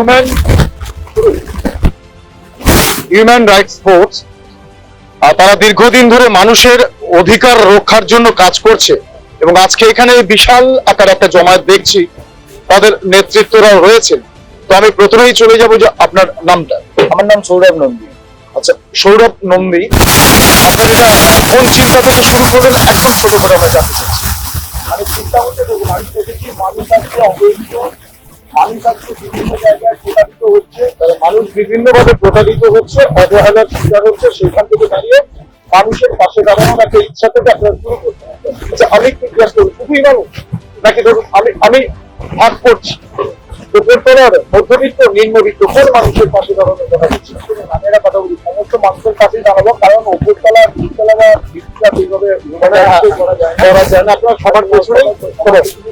Human human rights force তারা দীর্ঘদিন ধরে মানুষের অধিকার রক্ষার জন্য কাজ করছে এবং আজকে এখানে বিশাল আকার একটা জমায়েত দেখছি তাদের নেতৃত্বরাও রয়েছেন তো আমি প্রথমেই চলে যাব যে আপনার নামটা। আমার নাম সৌরভ নন্দী। আচ্ছা সৌরভ নন্দী আপনার এটা কোন চিন্তা থেকে শুরু করলেন? একদম ছোট করে আমরা জানতে চাচ্ছি। মানে চিন্তা করতে দেখুন আমি দেখেছি মানুষ আজকে অবৈধ। মানুষ বিভিন্ন জায়গায় প্রতারিত হচ্ছে মানুষ বিভিন্নভাবে হচ্ছে অবহেলার শিকার হচ্ছে সেখান থেকে দাঁড়িয়ে মানুষের পাশে দাঁড়ানোর একটা ইচ্ছা থেকে আপনার শুরু করতে। আচ্ছা আমি কি শুধুই মানুষ নাকি ধরুন আমি আমি ভাগ করছি মধ্যবিত্ত নিম্নবিত্ত কোন মানুষের পাশে দাঁড়ানোর কথা বলছি কথা সমস্ত মানুষের জানাব কারণ উপরতলা যায় না। আপনার সবার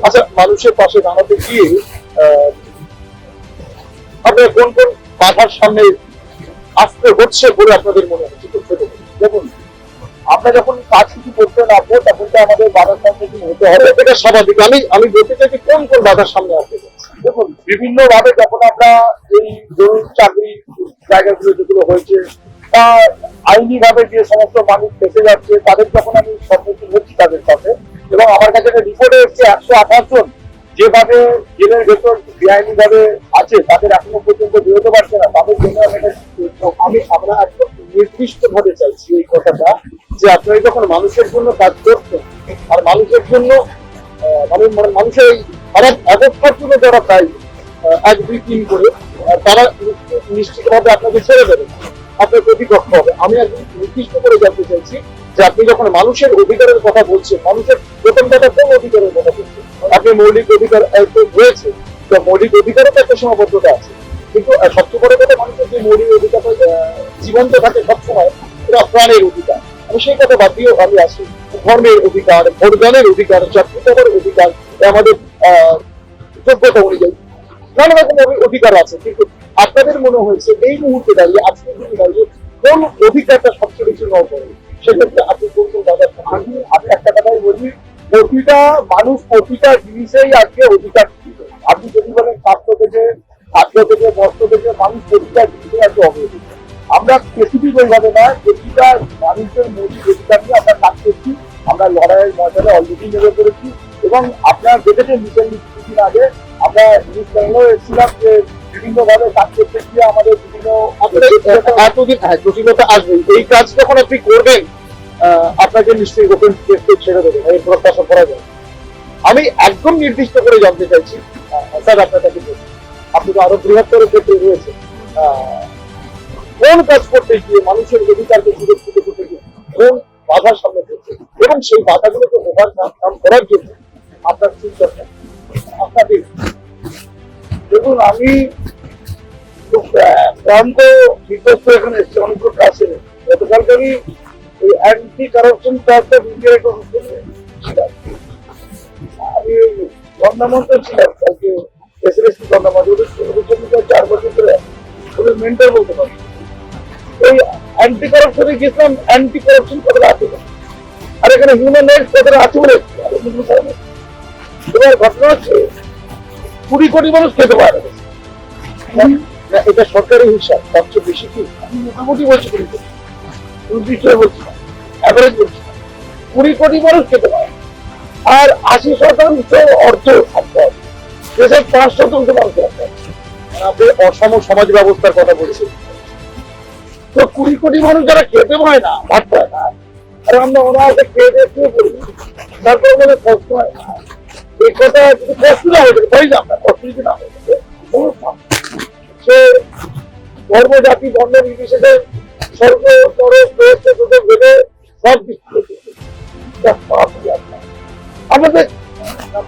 আচ্ছা মানুষের পাশে দাঁড়াতে গিয়ে আপনার কোন কোন বাধার সামনে আসতে হচ্ছে বলে আপনাদের মনে হচ্ছে। দেখুন, আমরা যখন কাজ কিছু করতে নামবো তখন তো আমাদের বাধার সম্মুখীন হতে হবে। এটা- স্বাভাবিক। আমি আমি বলতে চাই কোন কোন বাধার সামনে আসতে দেখুন বিভিন্ন ভাবে যখন আমরা এই ধরুন চাকরি জায়গাগুলো যেগুলো হয়েছে বা আইনি ভাবে যে সমস্ত মানুষ ফেসে যাচ্ছে, তাদের যখন আমি সম্মুখীন হচ্ছি তাদের সাথে এবং আমার কাছে একটা রিপোর্টে এসছে, একশো আঠাশ জন যেভাবে জেলের ভেতর বেআইনি ভাবে আছে, তাদের এখনও পর্যন্ত বেরোতে পারছে না। তাদের জন্য আমি আমরা একদম নির্দিষ্ট ভাবে চাইছি এই কথাটা, যে আপনারা যখন মানুষের জন্য কাজ করছেন, আর মানুষের জন্য মানে মানে মানুষের এই খারাপ জন্য যারা প্রায় এক দুই তিন করে তারা নিশ্চিত ভাবে আপনাকে ছেড়ে দেবে। আপনার প্রতিপক্ষ হবে। আমি একদম নির্দিষ্ট করে জানতে চাইছি যে আপনি যখন মানুষের অধিকারের কথা বলছেন, মানুষের প্রথম কথা কোন অধিকারের কথা বলছেন আপনি মৌলিক অধিকার রয়েছে, তো মৌলিক অধিকারও তো একটা সীমাবদ্ধতা আছে। কিন্তু সবচেয়ে বড় কথা মানুষের যে মৌলিক অধিকার জীবন্ত থাকে সবসময় এটা প্রাণের অধিকার। আমি সেই কথা বাদ দিয়েও আমি আসি। ধর্মের অধিকার, ভোটদানের অধিকার চাকরি পাওয়ার অধিকার আমাদের যোগ্যতা অনুযায়ী নানা রকম অধিকার আছে। কিন্তু আপনাদের মনে হয়েছে এই মুহূর্তে দাঁড়িয়ে, আজকের দিনে দাঁড়িয়ে কোন অধিকারটা সবচেয়ে বেশি নয় সেক্ষেত্রে আপনি কোন কোন বাজার একটা কথাই বলি প্রতিটা মানুষ প্রতিটা জিনিসেই আজকে অধিকার ছিল। আপনি যদি বলেন স্বাস্থ্য থেকে, খাদ্য থেকে, বস্ত্র থেকে, মানুষ প্রতিটা জিনিসে আজকে অবহেলিত আমরা স্পেসিফিক ওইভাবে না প্রতিটা মানুষের মৌলিক অধিকার নিয়ে আমরা কাজ করছি। আমরা লড়াইয়ের ময়দানে অলরেডি নেমে পড়েছি এবং আপনারা দেখেছেন রিসেন্টলি কিছুদিন আগে আমরা নিউজ চ্যানেলেও এসেছিলাম যে বিভিন্ন ভাবে কাজ করতে গিয়ে আমাদের বিভিন্ন এতদিন হ্যাঁ জটিলতা আসবে এই কাজ যখন আপনি করবেন? আপনাকে নিশ্চয়ই ওপেন স্পেসকে ছেড়ে দেবে এই প্রত্যাশা করা যায় আমি একদম নির্দিষ্ট করে জানতে চাইছি স্যার, আপনার কাছে। আপনি তো আরও বৃহত্তর ক্ষেত্রে রয়েছে কোন কাজ করতে গিয়ে মানুষের অধিকারকে সুরক্ষিত করতে গিয়ে কোন বাধার সামনে পড়ছে? এবং সেই বাধাগুলোকে ওভারকাম করার জন্য আপনার চিন্তা আপনাকে দেখুন, আমি খুব ক্লান্ত, বিধ্বস্ত এখানে এসেছি অনেকগুলো কাছে গতকালকে আমি অ্যান্টি কারাপশন আমি ছিলাম, কালকে এসএসসি ওদের জন্য চার বছর ধরে ওদের বলতে পারি অ্যান্টি কারাপশনে গেছিলাম অ্যান্টি কারাপশন আছে। আর এখানে হিউম্যান রাইটস আছে বলে। এবার ঘটনা হচ্ছে, কুড়ি কোটি মানুষ খেতে পারে এটা সরকারি হিসাব সবচেয়ে বেশি কি? মোটামুটি বলছি কুড়ি কোটি। নির্দিষ্ট বলছি অ্যাভারেজ বলছি কুড়ি কোটি মানুষ খেতে পারে। আর আশি শতাংশ অর্থ সম্পদ। দেশের পাঁচ শতাংশ আপনি অসম সমাজ ব্যবস্থার কথা বলছেন। তো কুড়ি কোটি মানুষ যারা খেতে পায় না, ভাত পায় না, আর আমরা হাতে খেয়ে দিয়ে পড়ি, তারপর কষ্ট হয় না। এই কথা কষ্ট না হয়ে থাকে যাবে না কষ্ট যদি না হয়ে থাকে সে ধর্ম জাতি বর্ণ নির্বিশেষে স্বর্গ নরক প্রেত, চতুর্থ বেদে সব। আমাদের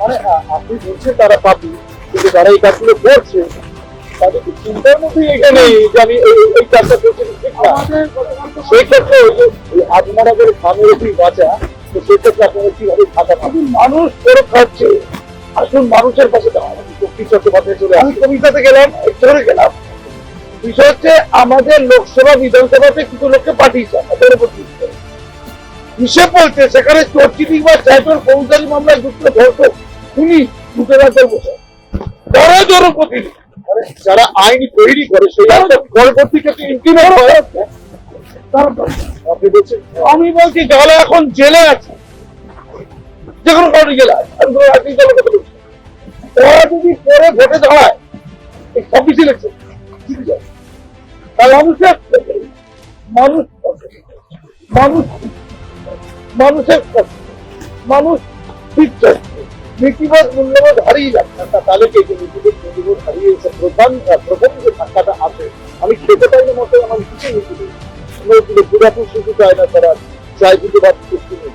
মানে আপনি কি সেই ক্ষেত্রে আত্মারা করে উপরই বাঁচা তো সেই ক্ষেত্রে আপনারা কীভাবে খাতা পাবেন আসুন মানুষ করে খাচ্ছে আসুন মানুষের পাশে দাঁড়ানো চলে আমি কবিতাতে গেলাম চলে গেলাম বিষয় হচ্ছে আমাদের লোকসভা, বিধানসভাতে কিছু লোককে পাঠিয়েছে, আমাদের উপর। হিসেব বলছে? সেখানে চোর চিঠি বা চাইটোর ফৌজদারি মামলায় যুক্ত ধর্ষক খুনি দুটো রাজ্যের বসে। বড় প্রতিনিধি মানে যারা আইন তৈরি করে সেই আইনটা পরবর্তী ক্ষেত্রে ইমপ্লিমেন্ট হয় আপনি আমি বলছি, যারা এখন জেলে আছে, যে কোনো কারণে জেলে আছে, আমি যদি পরে ভোটে দাঁড়ায় ছাব্বিশ ইলেকশন মানুষের মানুষ মানুষ মানুষের মানুষ নীতিবাদ মূল্যবোধ হারিয়ে যাচ্ছে যে নিজেদের মূল্যবোধ প্রধান প্রথম যে ধাক্কাটা আছে আমি খেতে পাই না মতো আমার কিছু শুধু চায় না তারা কিন্তু বা কিছু নেই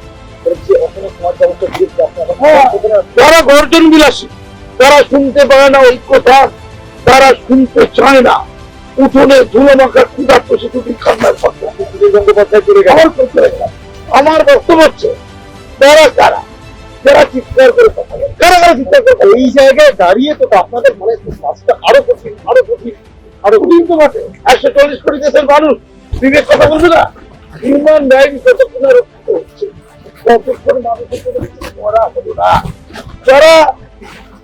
যারা গর্জন বিলাসী, যারা শুনতে পারে না ওই কথা তারা শুনতে চায় না। উঠোনে ধুলো মাখা ক্ষুধার্ত শুধু কান্নার কথা আমার। আমার বক্তব্য হচ্ছে, তারা কারা? যারা চিৎকার করে কথা বলে। কারা কারা চিৎকার করে এই জায়গায় দাঁড়িয়ে তো আপনাদের মানে কাজটা আরও কঠিন আরও কঠিন আরও কঠিন তো বটে। একশো চল্লিশ কোটি দেশের মানুষ বিবেক কথা বলবে না? হিউম্যান রাইট কতক্ষণে রক্ষিত হচ্ছে। কতক্ষণ মানুষের কোনো করা হলো না? যারা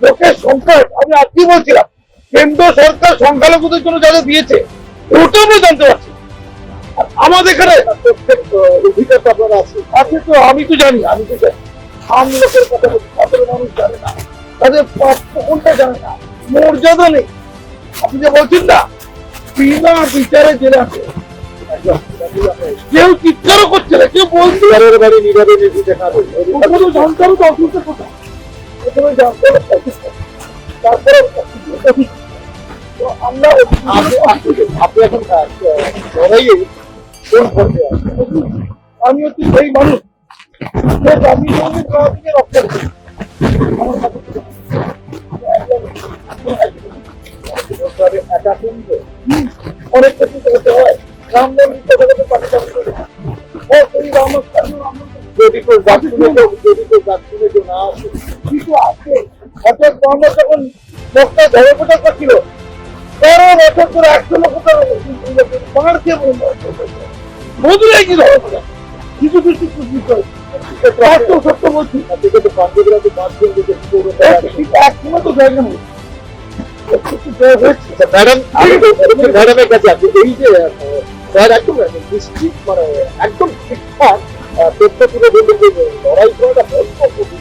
লোকের সংখ্যায় আমি আজকে বলছিলাম? কেন্দ্র সরকার সংখ্যালঘুদের জন্য যাদের দিয়েছে ওটাও আমরা জানতে পারছি। আর আমাদের এখানে অধিকার আছে। আছে তো আমি তো জানি আমি তো জানি। আম লোকের কথা সাধারণ মানুষ জানে না। তাদের কোনটা জানে না। মর্যাদা নেই। আপনি যে বলছেন না বিনা বিচারে জেলে আছে কেউ চিৎকারও করছে না কেউ বলছে বাড়ি নীরবে জানতে হবে তো অসুবিধা কোথায়? প্রথমে জানতে হবে তারপরে আমরা আপনি এখন লড়াইয়ে কোন পর্যায়ে আমি সেই মানুষ আমি করি অনেক কিছু করতে হয় রাম মন্দির তো বলতে ও যদি কেউ যদি কেউ না আসে কিছু আছে অর্থাৎ আমরা যখন লোকটা ধরে ফোটা করছিল আচ্ছা, মানে একদম ঠিকঠাক তথ্য লড়াই করাটা বড্ড কঠিন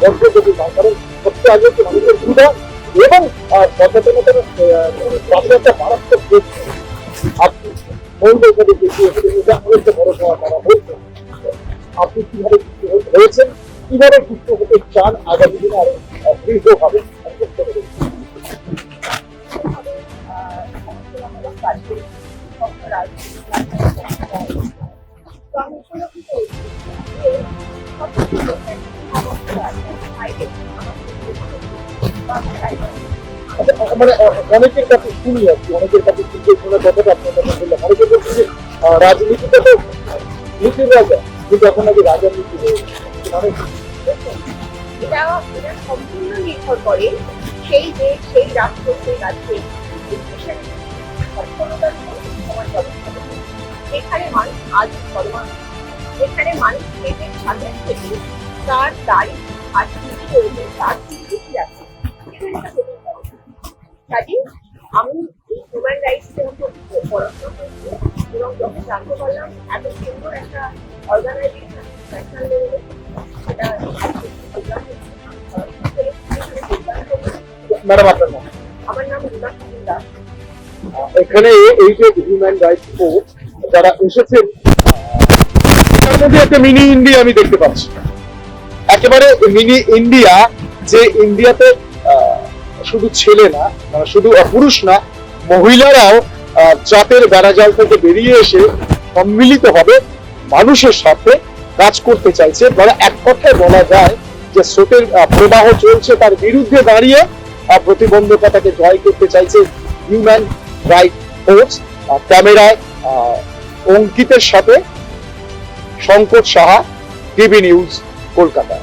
বড্ড কঠিন কারণ সবচেয়ে আগে মানুষের সুবিধা এবং সচেতনতার একটা মারাত্মক আপনি এখানে এটা অনেকটা বড় সময় তারা বলছেন আপনি কীভাবে হয়েছেন কীভাবে যুক্ত হতে চান, আগামী দিনে আরও করে মানে অনেকের কাছে শুনি আর কি, অনেকের কাছে শুনতে শুনে কথাটা আপনার কাছে বললাম। অনেকে বলছে যে রাজনীতিটা তো নীতির রাজা কিন্তু এখন নাকি রাজনীতি এটা থেকে তার দাড়ি আর তার কাজে আমি এই হিউম্যান রাইটস পড়াশোনা করছি এবং যখন জানতে পারলাম এত সুন্দর একটা অর্গানাইজেশন ন্যাশনাল লেভেলে সেটা ম্যাডাম আপনার নাম? আমার নাম রুনা দাস এখানে এই যে হিউম্যান রাইটস ফোর্স যারা এসেছেন আহ, তার মধ্যে একটা মিনি ইন্ডিয়া আমি দেখতে পাচ্ছি। একেবারে মিনি ইন্ডিয়া যে ইন্ডিয়াতে শুধু ছেলে না মানে শুধু আহ, পুরুষ না মহিলারাও চাপের বেড়াজাল থেকে বেরিয়ে এসে সম্মিলিত হবে মানুষের সাথে কাজ করতে চাইছে। মানে এক কথায় বলা যায় যে স্রোতের প্রবাহ চলছে তার বিরুদ্ধে দাঁড়িয়ে প্রতিবন্ধকতাকে জয় করতে চাইছে হিউম্যান রাইট ফোর্স ক্যামেরায় অঙ্কিতের সাথে শঙ্কর সাহা টিভি নিউজ কলকাতা।